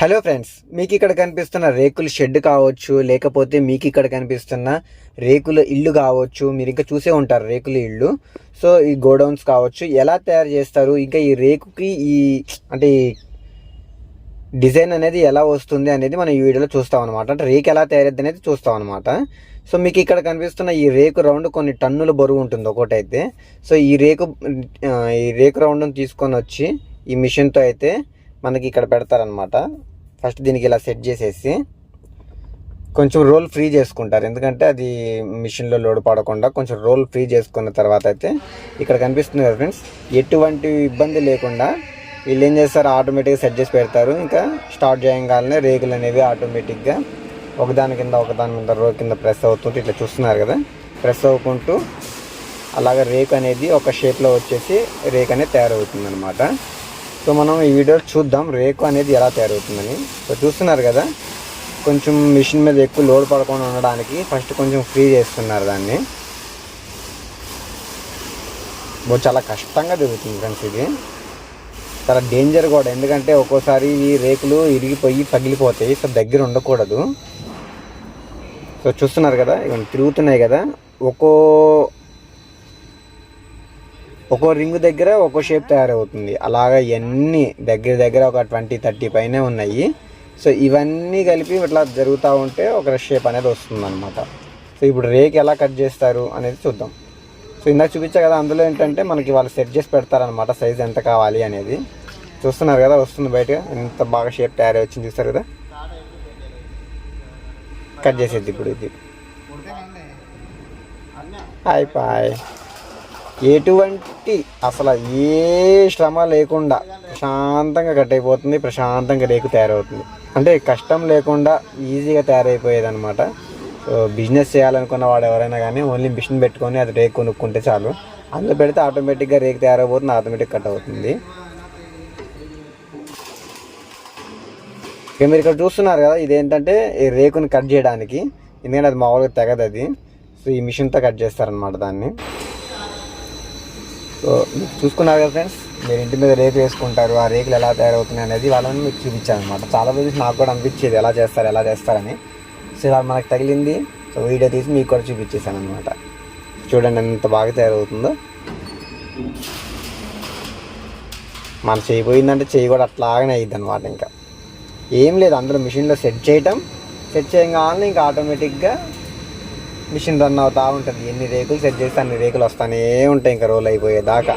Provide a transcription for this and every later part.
Hello friends మీకు ఇక్కడ కనిపిస్తున్న రేకుల షెడ్ కావచ్చు లేకపోతే మీకు ఇక్కడ కనిపిస్తున్న రేకుల ఇల్లు కావచ్చు మీరు ఇంకా చూసే ఉంటారు రేకుల ఇల్లు. సో ఈ గోడౌన్స్ కావచ్చు ఎలా తయారు చేస్తారు ఇంకా ఈ రేకుకి ఈ అంటే ఈ డిజైన్ అనేది ఎలా వస్తుంది అనేది మనం ఈ వీడియోలో చూస్తాం అనమాట అంటే రేకు ఎలా తయారైద్ది అనేది చూస్తాం అనమాట సో మీకు ఇక్కడ కనిపిస్తున్న ఈ రేకు రౌండ్ కొన్ని టన్నుల బరువు ఉంటుంది ఒకటైతే సో ఈ రేకు ఈ రేకు రౌండ్ని తీసుకొని వచ్చి ఈ మిషన్తో అయితే మనకి ఇక్కడ పెడతారనమాట ఫస్ట్ దీనికి ఇలా సెట్ చేసేసి కొంచెం రోల్ ఫ్రీ చేసుకుంటారు. ఎందుకంటే అది మిషన్లో లోడ్ పడకుండా కొంచెం రోల్ ఫ్రీ చేసుకున్న తర్వాత అయితే ఇక్కడ కనిపిస్తుంది కదా ఫ్రెండ్స్ ఎటువంటి ఇబ్బంది లేకుండా వీళ్ళు ఏం చేస్తారు ఆటోమేటిక్గా సెట్ చేసి పెడతారు. ఇంకా స్టార్ట్ చేయగానే రేకులు అనేవి ఆటోమేటిక్గా ఒకదాని కింద ఒకదాని కింద రో కింద ప్రెస్ అవుతుంటే ఇట్లా చూస్తున్నారు కదా ప్రెస్ అవ్వుకుంటూ అలాగే రేక్ అనేది ఒక షేప్లో వచ్చేసి రేక్ అనేది తయారవుతుంది అనమాట సో మనం ఈ వీడియోలో చూద్దాం. రేకు అనేది ఎలా తయారవుతుందని. సో చూస్తున్నారు కదా కొంచెం మిషన్ మీద ఎక్కువ లోడ్ పడకుండా ఉండడానికి ఫస్ట్ కొంచెం ఫ్రీ చేస్తున్నారు దాన్ని. చాలా కష్టంగా జరుగుతుంది ఫ్రెండ్స్ ఇది. చాలా డేంజర్ కూడా ఎందుకంటే ఒక్కోసారి ఈ రేకులు ఇరిగిపోయి పగిలిపోతాయి సో దగ్గర ఉండకూడదు. సో చూస్తున్నారు కదా ఇవన్నీ తిరుగుతున్నాయి కదా. ఒక్కో ఒక్కో రింగ్ దగ్గర ఒక్కో షేప్ తయారవుతుంది. అలాగా ఇవన్నీ దగ్గర దగ్గర ఒక ట్వంటీ థర్టీ పైనే ఉన్నాయి. సో ఇవన్నీ కలిపి ఇట్లా జరుగుతూ ఉంటే ఒక షేప్ అనేది వస్తుంది అనమాట సో ఇప్పుడు రేక్ ఎలా కట్ చేస్తారు అనేది చూద్దాం. సో ఇందాక చూపించా కదా అందులో ఏంటంటే మనకి వాళ్ళు సెట్ చేసి పెడతారనమాట సైజ్ ఎంత కావాలి అనేది. చూస్తున్నారు కదా వస్తుంది బయట. ఎంత బాగా షేప్ తయారై వచ్చింది చూస్తారు కదా. కట్ చేసేది ఇప్పుడు ఇది. అయిపోయి ఎటువంటి అసలు ఏ శ్రమ లేకుండా ప్రశాంతంగా కట్ అయిపోతుంది ప్రశాంతంగా రేకు తయారవుతుంది. అంటే కష్టం లేకుండా ఈజీగా తయారైపోయేది అనమాట సో బిజినెస్ చేయాలనుకున్న వాడు ఎవరైనా కానీ ఓన్లీ మిషన్ పెట్టుకొని అది రేకు కొనుక్కుంటే చాలు. అందులో పెడితే ఆటోమేటిక్గా రేకు తయారైపోతుంది ఆటోమేటిక్ కట్ అవుతుంది. ఇక మీరు ఇక్కడ చూస్తున్నారు కదా ఇదేంటంటే ఈ రేకుని కట్ చేయడానికి. ఎందుకంటే అది మామూలుగా తెగదు అది సో ఈ మిషన్తో కట్ చేస్తారనమాట దాన్ని. సో మీకు చూసుకున్నారు కదా ఫ్రెండ్స్ మీరు ఇంటి మీద రేకు వేసుకుంటారు ఆ రేకులు ఎలా తయారవుతున్నాయి అనేది వాళ్ళని మీకు చూపించాను అనమాట చాలా రోజులు నాకు కూడా అనిపించేది ఎలా చేస్తారు ఎలా చేస్తారని. సో ఇలా మనకు తగిలింది. సో వీడియో తీసి మీకు కూడా చూపించేశాను అనమాట చూడండి ఎంత బాగా తయారవుతుందో. మన చేయిపోయిందంటే చేయి కూడా అట్లాగనే అయ్యిద్ది అనమాట ఇంకా. ఏం లేదు అందులో మిషన్లో సెట్ చేయటం. సెట్ చేయగానే ఇంకా ఆటోమేటిక్గా మిషన్ రన్ అవుతూ ఉంటుంది. ఎన్ని రేకులు సెట్ చేస్తే అన్ని రేకులు వస్తానే ఉంటాయి. ఇంకా రోల్ అయిపోయేదాకా.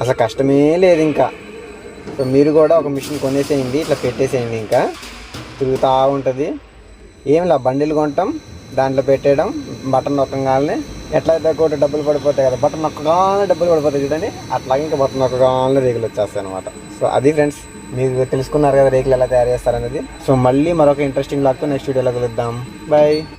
అసలు కష్టమే లేదు ఇంకా. సో మీరు కూడా ఒక మిషన్ కొనేసేయండి ఇట్లా పెట్టేసేయండి ఇంకా. తిరుగుతూ ఉంటుంది. ఏం బండిలు కొంటాం దాంట్లో పెట్టేయడం బటన్ నొక్కగానే. ఎట్లా అయితే కూడా డబ్బులు పడిపోతాయి కదా బటన్ నొక్కగానే డబ్బులు పడిపోతాయి చూడండి. అట్లాగే ఇంకా బటన్ నొక్కగానే రేకులు వచ్చేస్తాయి అనమాట సో అది ఫ్రెండ్స్ మీరు తెలుసుకున్నారు కదా రేకులు ఎలా తయారు చేస్తారనేది సో మళ్ళీ మరొక ఇంట్రెస్టింగ్ లాక్తో నెక్స్ట్ వీడియోలో కలుద్దాం. బాయ్